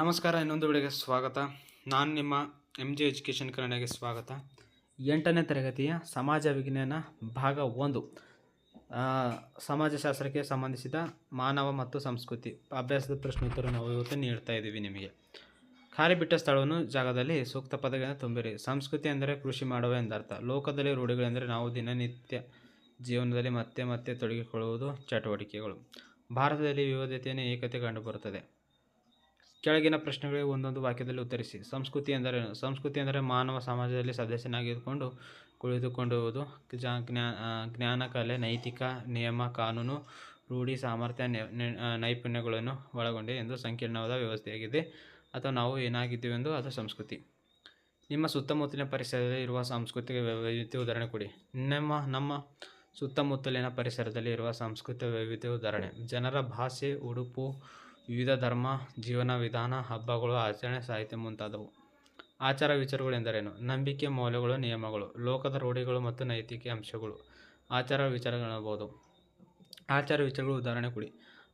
ನಮಸ್ಕಾರ, ಇನ್ನೊಂದು ವಿಡಿಯೋಗೆ ಸ್ವಾಗತ. ನಾನು ನಿಮ್ಮ ಎಂ ಜಿ ಎಜುಕೇಷನ್ ಕನ್ನಡಗೆ ಸ್ವಾಗತ. ಎಂಟನೇ ತರಗತಿಯ ಸಮಾಜ ವಿಜ್ಞಾನ ಭಾಗ ಒಂದು. ಸಮಾಜಶಾಸ್ತ್ರಕ್ಕೆ ಸಂಬಂಧಿಸಿದ ಮಾನವ ಮತ್ತು ಸಂಸ್ಕೃತಿ ಅಭ್ಯಾಸದ ಪ್ರಶ್ನೋತ್ತರ ನಾವು ಇವತ್ತು ನೀಡ್ತಾ ಇದ್ದೀವಿ ನಿಮಗೆ. ಖಾಲಿ ಬಿಟ್ಟ ಸ್ಥಳವನ್ನು ಜಾಗದಲ್ಲಿ ಸೂಕ್ತ ಪದಗಳನ್ನು ತುಂಬಿರಿ. ಸಂಸ್ಕೃತಿ ಅಂದರೆ ಕೃಷಿ ಮಾಡುವ ಎಂದರ್ಥ. ಲೋಕದಲ್ಲಿ ರೂಢಿಗಳೆಂದರೆ ನಾವು ದಿನನಿತ್ಯ ಜೀವನದಲ್ಲಿ ಮತ್ತೆ ಮತ್ತೆ ತೊಡಗಿಕೊಳ್ಳುವುದು ಚಟುವಟಿಕೆಗಳು. ಭಾರತದಲ್ಲಿ ವಿವಿಧತೆಯನ್ನು ಏಕತೆ ಕಂಡುಬರುತ್ತದೆ. ಕೆಳಗಿನ ಪ್ರಶ್ನೆಗಳಿಗೆ ಒಂದೊಂದು ವಾಕ್ಯದಲ್ಲಿ ಉತ್ತರಿಸಿ. ಸಂಸ್ಕೃತಿ ಎಂದರೆ ಸಂಸ್ಕೃತಿ ಎಂದರೆ ಮಾನವ ಸಮಾಜದಲ್ಲಿ ಸದಸ್ಯನಾಗಿದ್ದುಕೊಂಡು ಕುಳಿತುಕೊಂಡಿರುವುದು ಜಾ, ಜ್ಞಾ ಜ್ಞಾನ, ಕಲೆ, ನೈತಿಕ ನಿಯಮ, ಕಾನೂನು, ರೂಢಿ, ಸಾಮರ್ಥ್ಯ ನೈಪುಣ್ಯಗಳನ್ನು ಒಳಗೊಂಡಿದೆ ಎಂದು ಸಂಕೀರ್ಣವಾದ ವ್ಯವಸ್ಥೆಯಾಗಿದೆ. ಅಥವಾ ನಾವು ಏನಾಗಿದ್ದೀವಿ ಎಂದು ಅದು ಸಂಸ್ಕೃತಿ. ನಿಮ್ಮ ಸುತ್ತಮುತ್ತಲಿನ ಪರಿಸರದಲ್ಲಿ ಇರುವ ಸಾಂಸ್ಕೃತಿಕ ವೈವಿಧ್ಯ ಉದಾಹರಣೆ ಕೊಡಿ. ನಮ್ಮ ನಮ್ಮ ಸುತ್ತಮುತ್ತಲಿನ ಪರಿಸರದಲ್ಲಿ ಇರುವ ಸಾಂಸ್ಕೃತಿಕ ವೈವಿಧ್ಯ ಉದಾಹರಣೆ. ಜನರ ಭಾಷೆ, ಉಡುಪು ವಿವಿಧ ಧರ್ಮ, ಜೀವನ ವಿಧಾನ, ಹಬ್ಬಗಳು, ಆಚರಣೆ, ಸಾಹಿತ್ಯ ಮುಂತಾದವು. ಆಚಾರ ವಿಚಾರಗಳು ಎಂದರೇನು ನಂಬಿಕೆ, ಮೌಲ್ಯಗಳು, ನಿಯಮಗಳು, ಲೋಕದ ರೂಢಿಗಳು ಮತ್ತು ನೈತಿಕ ಅಂಶಗಳು. ಆಚಾರ ವಿಚಾರಗಳಬಹುದು ಆಚಾರ ವಿಚಾರಗಳು ಉದಾಹರಣೆ ಕೊಡಿ.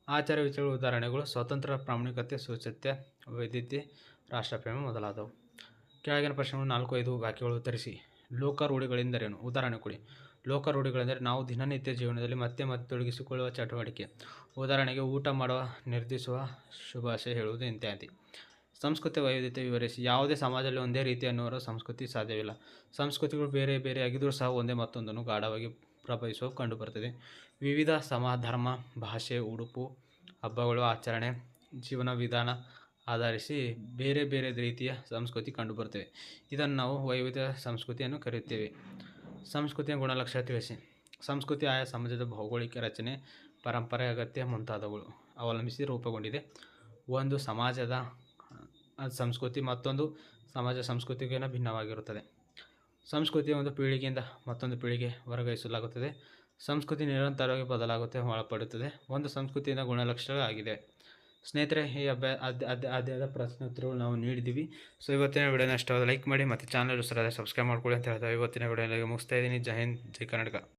ಆಚಾರ ವಿಚಾರಗಳ ಉದಾಹರಣೆಗಳು ಸ್ವತಂತ್ರ ಪ್ರಾಮಾಣಿಕತೆ ಸುಚತ್ಯ ವೈದ್ಯತೆ ರಾಷ್ಟ್ರಪ್ರೇಮ ಮೊದಲಾದವು. ಕೆಳಗಿನ ಪ್ರಶ್ನೆಗಳು ನಾಲ್ಕು, ಐದು ವಾಕ್ಯಗಳು ಉತ್ತರಿಸಿ ಲೋಕ ರೂಢಿಗಳೆಂದರೇನು ಉದಾಹರಣೆ ಕೊಡಿ. ಲೋಕ ರೂಢಿಗಳೆಂದರೆ ನಾವು ದಿನನಿತ್ಯ ಜೀವನದಲ್ಲಿ ಮತ್ತೆ ಮತ್ತೆ ತೊಡಗಿಸಿಕೊಳ್ಳುವ ಚಟುವಟಿಕೆ. ಉದಾಹರಣೆಗೆ ಊಟ ಮಾಡುವ ನಿರ್ಧರಿಸುವ ಶುಭಾಶಯ ಹೇಳುವುದು ಇತ್ಯಾದಿ ಸಂಸ್ಕೃತಿ ವೈವಿಧ್ಯತೆ ವಿವರಿಸಿ. ಯಾವುದೇ ಸಮಾಜದಲ್ಲಿ ಒಂದೇ ರೀತಿ ಅನ್ನುವರ ಸಂಸ್ಕೃತಿ ಸಾಧ್ಯವಿಲ್ಲ. ಸಂಸ್ಕೃತಿಗಳು ಬೇರೆ ಬೇರೆ ಆಗಿದ್ದರೂ ಸಹ ಒಂದೇ ಮತ್ತೊಂದನ್ನು ಗಾಢವಾಗಿ ಪ್ರಭಾವಿಸುವ ಕಂಡುಬರುತ್ತದೆ. ವಿವಿಧ ಸಮ ಧರ್ಮ ಭಾಷೆ, ಉಡುಪು, ಹಬ್ಬಗಳು, ಆಚರಣೆ, ಜೀವನ ವಿಧಾನ ಆಧರಿಸಿ ಬೇರೆ ಬೇರೆ ರೀತಿಯ ಸಂಸ್ಕೃತಿ ಕಂಡುಬರುತ್ತವೆ. ಇದನ್ನು ನಾವು ವೈವಿಧ್ಯ ಸಂಸ್ಕೃತಿಯನ್ನು ಕರೆಯುತ್ತೇವೆ. ಸಂಸ್ಕೃತಿಯ ಗುಣಲಕ್ಷಣ ತಿಳಿಸಿ. ಸಂಸ್ಕೃತಿ ಆಯಾ ಸಮಾಜದ ಭೌಗೋಳಿಕ ರಚನೆ, ಪರಂಪರೆ, ಅಗತ್ಯ ಮುಂತಾದವುಗಳು ಅವಲಂಬಿಸಿ ರೂಪುಗೊಂಡಿದೆ. ಒಂದು ಸಮಾಜದ ಸಂಸ್ಕೃತಿ ಮತ್ತೊಂದು ಸಮಾಜ ಸಂಸ್ಕೃತಿಗಿನ ಭಿನ್ನವಾಗಿರುತ್ತದೆ. ಸಂಸ್ಕೃತಿಯ ಒಂದು ಪೀಳಿಗೆಯಿಂದ ಮತ್ತೊಂದು ಪೀಳಿಗೆ ವರ್ಗಾಯಿಸಲಾಗುತ್ತದೆ. ಸಂಸ್ಕೃತಿ ನಿರಂತರವಾಗಿ ಬದಲಾಗುತ್ತೆ, ಒಳಪಡುತ್ತದೆ. ಒಂದು ಸಂಸ್ಕೃತಿಯಿಂದ ಗುಣಲಕ್ಷಣ ಆಗಿದೆ ಸ್ನೇಹಿತರೆ, ಈ ಅಭ್ಯಾ ಅದೇ ಅದೇ ಪ್ರಶ್ನೆ ಪ್ರಶ್ನೋತ್ತರಗಳು ನಾವು ನೀಡಿದ್ದೀವಿ. ಸೊ ಇವತ್ತಿನ ವಿಡಿಯೋನ ಇಷ್ಟವಾದ ಲೈಕ್ ಮಾಡಿ ಮತ್ತು ಚಾನಲ್ ಸರಿಯಾದ ಸಬ್ಸ್ಕ್ರೈಬ್ ಮಾಡ್ಕೊಳ್ಳಿ ಅಂತ ಹೇಳ್ತಾ ಇವತ್ತಿನ ವಿಡಿಯೋ ಮುಗಿಸ್ತಾ ಇದ್ದೀನಿ. ಜೈ ಹಿಂದ್, ಜೈ ಕರ್ನಾಟಕ.